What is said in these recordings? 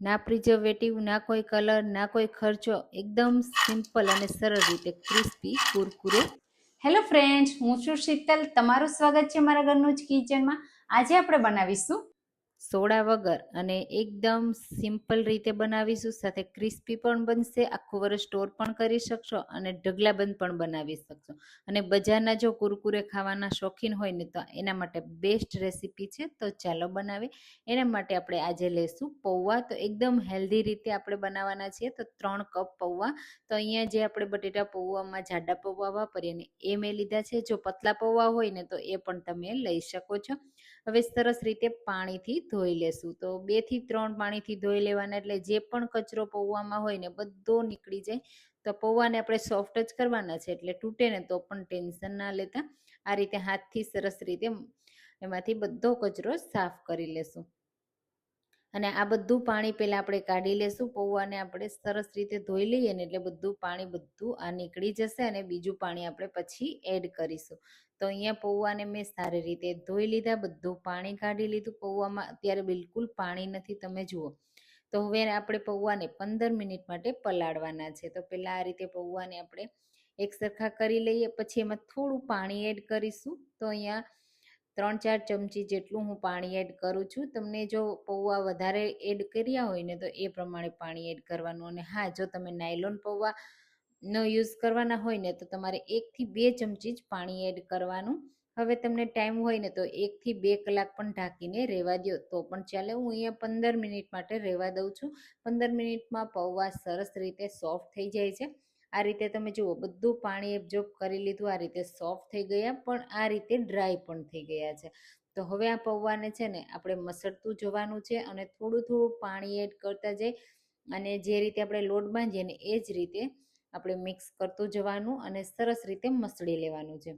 ના પ્રિઝર્વેટિવ ના કોઈ કલર ના કોઈ ખર્ચો. એકદમ સિમ્પલ અને સરળ રીતે ક્રિસ્પી કુરકુરે. હેલો ફ્રેન્ડ્સ હું છું શીતલ. તમારું સ્વાગત છે મારા ઘરનું જ કિચનમાં આજે આપણે બનાવીશું સોડા વગર અને એકદમ સિમ્પલ રીતે બનાવીશું. સાથે ક્રિસ્પી પણ બનશે, આખું વર્ષ સ્ટોર પણ કરી શકશો અને ઢગલાબંધ પણ બનાવી શકશો. અને બજારના જો કુરકુરે ખાવાના શોખીન હોય ને, તો એના માટે બેસ્ટ રેસીપી છે, તો ચાલો બનાવી એના માટે આપણે આજે લઈશું પૌવા. તો એકદમ હેલ્ધી રીતે આપણે બનાવવાના છીએ, તો ત્રણ કપ પૌવા. તો અહીંયા જે આપણે બટેટા પૌવામાં, જાડા પૌવા વાપરીએ ને, એ મેં લીધા છે. જો પતલા પૌવા હોય ને, તો એ પણ તમે લઈ શકો છો. હવે સરસ રીતે પાણીથી ધોઈ લેશું. તો બેથી ત્રણ પાણીથી ધોઈ લેવાના એટલે જે પણ કચરો પૌવામાં હોય ને બધો નીકળી જાય. તો પૌવાને આપણે સોફ્ટ જ કરવાના છે એટલે તૂટે ને તો પણ ટેન્શન ના લેતા. આ રીતે હાથથી સરસ રીતે એમાંથી બધો કચરો સાફ કરી લેશું. અને આ બધું પાણી પહેલાં આપણે કાઢી લેશું. પૌવાને આપણે સરસ રીતે ધોઈ લઈએ ને એટલે બધું પાણી બધું આ નીકળી જશે અને બીજું પાણી આપણે પછી એડ કરીશું. તો અહીંયા પૌવાને મેં સારી રીતે ધોઈ લીધા, બધું પાણી કાઢી લીધું. પૌવામાં અત્યારે બિલકુલ પાણી નથી, તમે જુઓ. તો હવે આપણે પૌવાને પંદર મિનિટ માટે પલાળવાના છે. તો પહેલાં આ રીતે પૌવાને આપણે એક સરખા કરી લઈએ, પછી એમાં થોડું પાણી એડ કરીશું. તો અહીંયા ત્રણ ચાર ચમચી જેટલું હું પાણી એડ કરું છું. તમને જો પૌવા વધારે એડ કર્યા હોય ને, તો એ પ્રમાણે પાણી એડ કરવાનું. અને હા, જો તમે નાયલોન પૌવા નો યુઝ કરવાના હોય ને તો તમારે એકથી બે ચમચી જ પાણી એડ કરવાનું. હવે તમને ટાઈમ હોય ને તો એકથી બે કલાક પણ ઢાંકીને રહેવા દો તો પણ ચાલે, હું અહીંયા પંદર મિનિટ માટે રહેવા દઉં છું. પંદર મિનિટમાં પૌવા સરસ રીતે સોફ્ટ થઈ જાય છે. આ રીતે તમે જુઓ, બધું પાણી એબ્ઝોર્બ કરી લીધું, આ રીતે સોફ્ટ થઈ ગયા, પણ આ રીતે ડ્રાય પણ થઈ ગયા છે. તો હવે આ પૌવાને છે ને આપણે મસળતું જવાનું છે અને થોડું થોડું પાણી એડ કરતા જઈ અને જે રીતે આપણે લોટ બાંધીએ ને એ જ રીતે આપણે મિક્સ કરતું જવાનું અને સરસ રીતે મસળી લેવાનું છે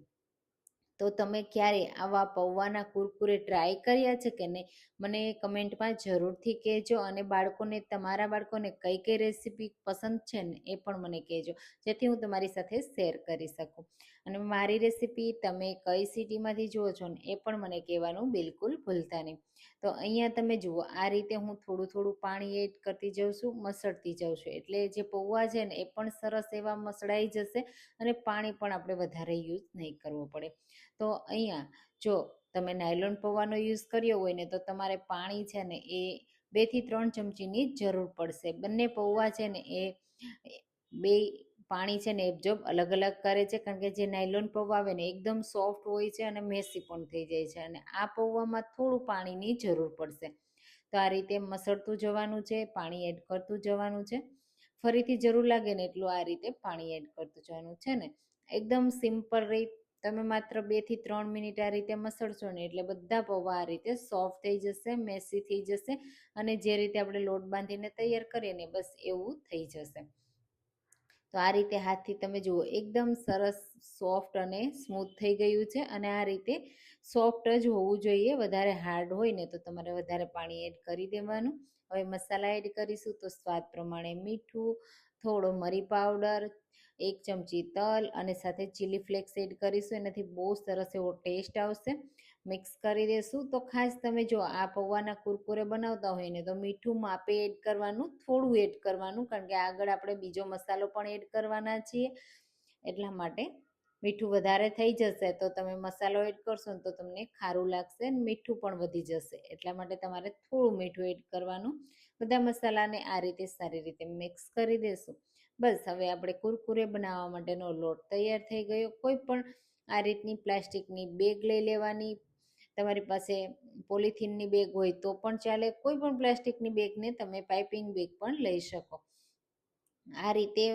તો તમે ક્યારે આવા પૌવાના કુરકુરે ટ્રાય કર્યા છે કે નહીં? મને કમેન્ટમાં જરૂરથી કહેજો અને બાળકોને, તમારા બાળકોને કઈ કઈ રેસીપી પસંદ છે ને એ પણ મને કહેજો. જેથી હું તમારી સાથે શેર કરી શકું. અને મારી રેસીપી તમે કઈ સિટીમાંથી જુઓ છો ને એ પણ મને કહેવાનું બિલકુલ ભૂલતા નહીં. તો અહીંયા તમે જુઓ, આ રીતે હું થોડું થોડું પાણી એડ કરતી જાઉં છું, મસળતી જાઉં છું. એટલે જે પૌવા છે ને, એ પણ સરસ એવા મસળાઈ જશે અને પાણી પણ આપણે વધારે યુઝ નહીં કરવો પડે. તો અહીંયા જો તમે નાયલોન પૌવાનો યુઝ કર્યો હોય ને, તો તમારે પાણી છે ને, એ બેથી ત્રણ ચમચીની જરૂર પડશે. બંને પૌવા છે ને, એ બે પાણી છે ને એબ્ઝોર્બ અલગ અલગ કરે છે, કારણ કે જે નાયલોન પૌવા આવે ને એકદમ સોફ્ટ હોય છે અને મેસી પણ થઈ જાય છે અને આ પૌવામાં થોડું પાણીની જરૂર પડશે. તો આ રીતે મસળતું જવાનું છે, પાણી એડ કરતું જવાનું છે. ફરીથી જરૂર લાગે ને એટલું આ રીતે પાણી એડ કરતું જવાનું છે ને. એકદમ સિમ્પલ રીત તમે માત્ર બેથી ત્રણ મિનિટ આ રીતે મસળશો ને એટલે બધા પૌવા આ રીતે સોફ્ટ થઈ જશે મેસી થઈ જશે અને જે રીતે આપણે લોટ બાંધીને તૈયાર કરીએ ને બસ એવું થઈ જશે. તો આ રીતે હાથથી તમે જુઓ, એકદમ સરસ, સોફ્ટ અને સ્મૂથ થઈ ગયું છે અને આ રીતે સોફ્ટ જ હોવું જોઈએ. વધારે હાર્ડ હોય ને તો તમારે વધારે પાણી એડ કરી દેવાનું. હવે મસાલા એડ કરીશું તો સ્વાદ પ્રમાણે મીઠું, થોડો મરી પાવડર, એક ચમચી તલ અને સાથે ચીલી ફ્લેક્સ એડ કરીશું. એનાથી બહુ સરસ એવો ટેસ્ટ આવશે. મિક્સ કરી દેશું. તો ખાસ તમે જો આ પૌવાના કુરકુરે બનાવતા હોય ને, તો મીઠું માપે એડ કરવાનું, થોડું એડ કરવાનું, કારણ કે આગળ આપણે બીજો મસાલો પણ એડ કરવાના છીએ. એટલા માટે મીઠું વધારે થઈ જશે તો તમે મસાલો એડ કરશો ને, તો તમને ખારું લાગશે અને મીઠું પણ વધી જશે. એટલા માટે તમારે થોડું મીઠું એડ કરવાનું. બધા મસાલાને આ રીતે સારી રીતે મિક્સ કરી દેશું. બસ, હવે આપણે કુરકુરે બનાવવા માટેનો લોટ તૈયાર થઈ ગયો. કોઈ પણ આ રીતની પ્લાસ્ટિકની બેગ લઈ લેવાની તમારી પાસે પોલિથીનની બેગ હોય તો પણ ચાલે, કોઈ પણ પ્લાસ્ટિકની બેગને તમે પાઇપિંગ બેગ પણ લઈ શકો. આ રીતે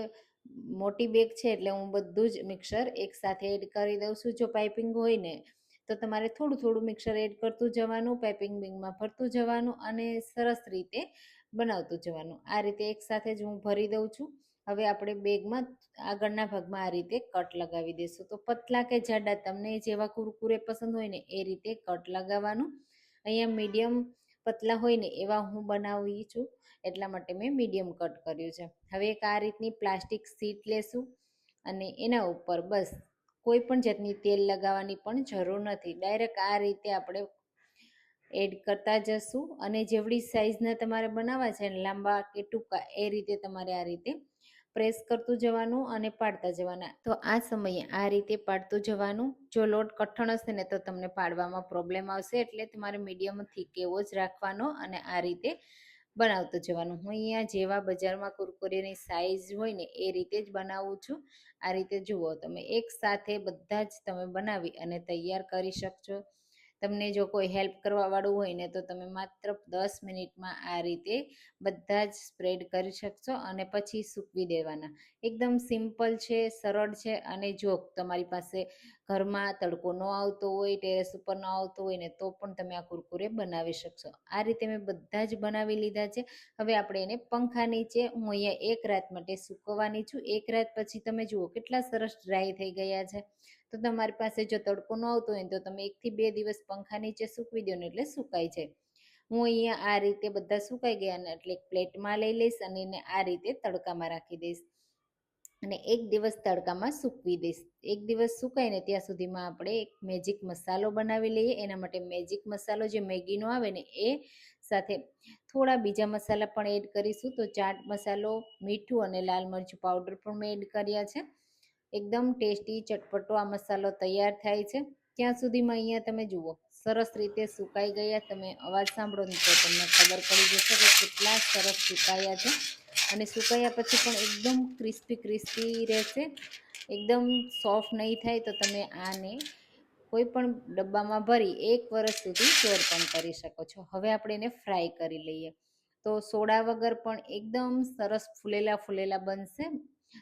મોટી બેગ છે એટલે હું બધું જ મિક્સર એકસાથે એડ કરી દઉં છું. જો પાઇપિંગ હોય ને, તો તમારે થોડું થોડું મિક્સર એડ કરતું જવાનું, પાઇપિંગ બેગમાં ભરતું જવાનું અને સરસ રીતે બનાવતું જવાનું. આ રીતે એકસાથે જ હું ભરી દઉં છું. હવે આપણે બેગમાં આગળના ભાગમાં આ રીતે કટ લગાવી દઈશું. તો પતલા કે જાડા, તમને જેવા કુરકુરે પસંદ હોય ને, એ રીતે કટ લગાવવાનું. અહીંયા મીડિયમ પતલા હોય ને, એવા હું બનાવી છું. એટલા માટે મેં મીડિયમ કટ કર્યું છે. હવે એક આ રીતની પ્લાસ્ટિક સીટ લેશું અને એના ઉપર બસ કોઈ પણ જાતની તેલ લગાવવાની પણ જરૂર નથી. ડાયરેક્ટ આ રીતે આપણે એડ કરતા જશું અને જેવડી સાઇઝના તમારે બનાવવા છે, લાંબા કે ટૂંકા, એ રીતે તમારે આ રીતે પ્રેસ કરતું જવાનું અને પાડતા જવાના. તો આ સમયે આ રીતે પાડતું જવાનું, જો લોટ કઠણ હશે ને તો તમને પાડવામાં પ્રોબ્લેમ આવશે, એટલે તમારે મીડિયમ થીક એવો જ રાખવાનો અને આ રીતે બનાવતું જવાનું. હું અહીંયા જેવા બજારમાં કુરકુરીની સાઈઝ હોય ને એ રીતે જ બનાવું છું. આ રીતે જુઓ તમે, એક સાથે બધા જ તમે બનાવી અને તૈયાર કરી શકશો તમને જો કોઈ હેલ્પ કરવાવાળું હોય ને, તો તમે માત્ર દસ મિનિટમાં આ રીતે બધા જ સ્પ્રેડ કરી શકશો અને પછી સૂકવી દેવાના. એકદમ સિમ્પલ છે, સરળ છે અને જો તમારી પાસે ઘરમાં તડકો ન આવતો હોય ટેરેસ ઉપર ન આવતો હોય ને, તો પણ તમે આ કુરકુરે બનાવી શકશો. આ રીતે મેં બધા જ બનાવી લીધા છે. હવે આપણે એને પંખા નીચે, હું અહીંયા એક રાત માટે સૂકવવાની છું. એક રાત પછી તમે જુઓ કેટલા સરસ ડ્રાય થઈ ગયા છે. તો તમારી પાસે જો તડકો ન આવતો હોય તો તમે એકથી બે દિવસ પંખા નીચે સૂકવી દો ને એટલે સુકાઈ જાય. હું અહીંયા આ રીતે બધા સુકાઈ ગયા ને એટલે એક પ્લેટમાં લઈ લઈશ અને એને આ રીતે તડકામાં રાખી દઈશ. અને એક દિવસ તડકામાં સૂકવી દઈશ. એક દિવસ સુકાય ને ત્યાં સુધીમાં આપણે એક મેજિક મસાલો બનાવી લઈએ. એના માટે મેજિક મસાલો જે મેગીનો આવે ને એ સાથે થોડા બીજા મસાલા પણ એડ કરીશું. તો ચાટ મસાલો, મીઠું અને લાલ મરચું પાવડર પણ મેં એડ કર્યા છે. એકદમ ટેસ્ટી ચટપટો આ મસાલો તૈયાર થાય છે. ત્યાં સુધીમાં અહીંયા તમે જુઓ, સરસ રીતે સુકાઈ ગયા. તમે અવાજ સાંભળો ને તો તમને ખબર પડી જશે કે કેટલા સરસ સુકાયા છે. અને સુકાયા પછી પણ એકદમ ક્રિસ્પી ક્રિસ્પી રહેશે. એકદમ સોફ્ટ નહીં થાય તો તમે આને કોઈ પણ ડબ્બામાં ભરી એક વર્ષ સુધી સ્ટોર પણ કરી શકો છો. હવે આપણે એને ફ્રાય કરી લઈએ. તો સોડા વગર પણ એકદમ સરસ ફૂલેલા ફૂલેલા બનશે.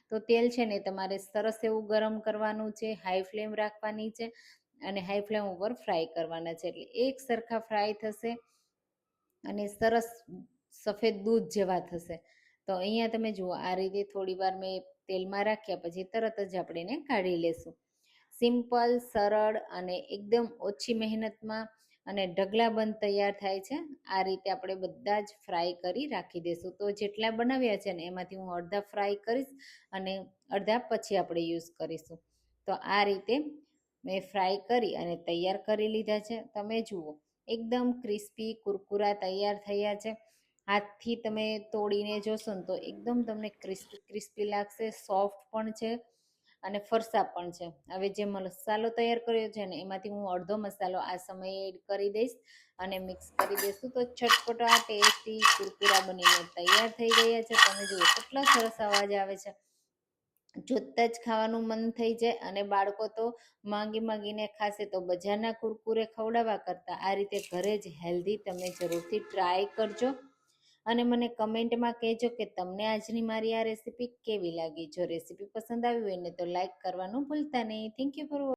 તો તેલ છે ને તમારે સરસ એવું ગરમ કરવાનું છે હાઈ ફ્લેમ રાખવાની છે અને હાઈ ફ્લેમ ઉપર ફ્રાય કરવાના છે. એટલે એક સરખા ફ્રાય થશે અને સરસ સફેદ દૂધ જેવા થશે. તો અહીંયા તમે જુઓ, આ રીતે થોડી વાર મેં તેલમાં રાખ્યા, પછી તરત જ આપણે એને કાઢી લેશું. સિમ્પલ, સરળ અને એકદમ ઓછી મહેનતમાં અને ઢગલાબંધ તૈયાર થાય છે, આ રીતે આપણે બધા જ ફ્રાય કરી રાખી દઈશું તો જેટલા બનાવ્યા છે ને, એમાંથી હું અડધા ફ્રાય કરીશ અને અડધા પછી આપણે યુઝ કરીશું. તો આ રીતે મેં ફ્રાય કરી અને તૈયાર કરી લીધા છે. તમે જુઓ, એકદમ ક્રિસ્પી કુરકુરા તૈયાર થયા છે. હાથથી તમે તોડીને જોશો ને તો એકદમ તમને ક્રિસ્પી ક્રિસ્પી લાગશે, સોફ્ટ પણ છે. અને ફરસા પણ છે. હવે જે મસાલો તૈયાર કર્યો છે ને, એમાંથી હું અડધો મસાલો આ સમયે એડ કરી દઈશ અને મિક્સ કરી દઈશું. તો ચટપટા ટેસ્ટી કુરકુરા બનીને તૈયાર થઈ ગયા છે. તમે જુઓ કેટલા સરસ અવાજ આવે છે. જોતાં જ ખાવાનું મન થઈ જાય અને બાળકો તો માંગી માંગીને ખાશે તો બજારના કુરકુરે ખવડાવવા કરતાં આ રીતે ઘરે જ હેલ્ધી તમે જરૂરથી ટ્રાય કરજો. અને મને કમેન્ટમાં કહેજો કે તમને આજની મારી આ રેસીપી કેવી લાગી? જો રેસીપી પસંદ આવી હોય ને તો લાઈક કરવાનું ભૂલતા નહીં. Thank you for